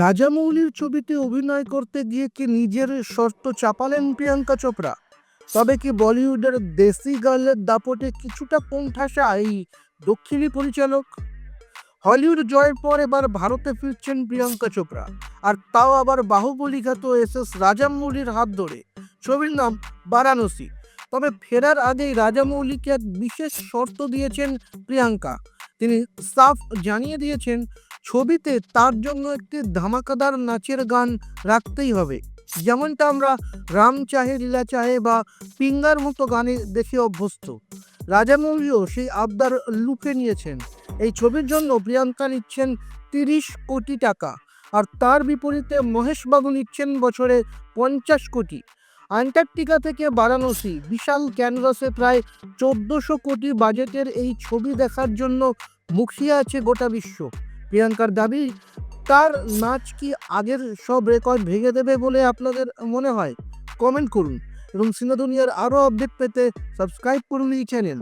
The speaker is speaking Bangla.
রাজামৌলির ছবিতে অভিনয় করতে গিয়ে কি নিজের শর্ত চাপালেন প্রিয়াঙ্কা চোপড়া? তবে কি বলিউডের দেশি গার্লের দাপটে কিছুটা কোণঠাসা এই দক্ষিণী পরিচালক? হলিউড জয়ের পর এবার ভারতে ফিরছেন প্রিয়াঙ্কা চোপড়া, আর তাও আবার বাহুবলী খ্যাত এস এস রাজামৌলির হাত ধরে। ছবির নাম বারাণসী। তবে ফেরার আগেই রাজামৌলিকে এক বিশেষ শর্ত দিয়েছেন প্রিয়াঙ্কা। তিনি সাফ জানিয়ে দিয়েছেন ছবিতে তার জন্য একটি ধামাকাদার নাচের গান রাখতেই হবে। যেমনটা আমরা রাম চাহে লীলা চাহে বা পিঙ্গার মতো গানে দেখে অভ্যস্ত। রাজামৌলিও সেই আবদার লুকে নিয়েছেন। এই ছবির জন্য প্রিয়াঙ্কা নিচ্ছেন তিরিশ কোটি টাকা আর তার বিপরীতে মহেশবাবু নিচ্ছেন বছরে পঞ্চাশ কোটি। আন্টার্কটিকা থেকে বারাণসী বিশাল ক্যানভাসে প্রায় চোদ্দোশো কোটি বাজেটের এই ছবি দেখার জন্য মুখিয়ে আছে গোটা বিশ্ব। প্রিয়াঙ্কার দাবি, তার নাচ কি আগের সব রেকর্ড ভেঙে দেবে বলে আপনাদের মনে হয়? কমেন্ট করুন এবং সিনেদুনিয়ার আরও আপডেট পেতে সাবস্ক্রাইব করুন এই চ্যানেল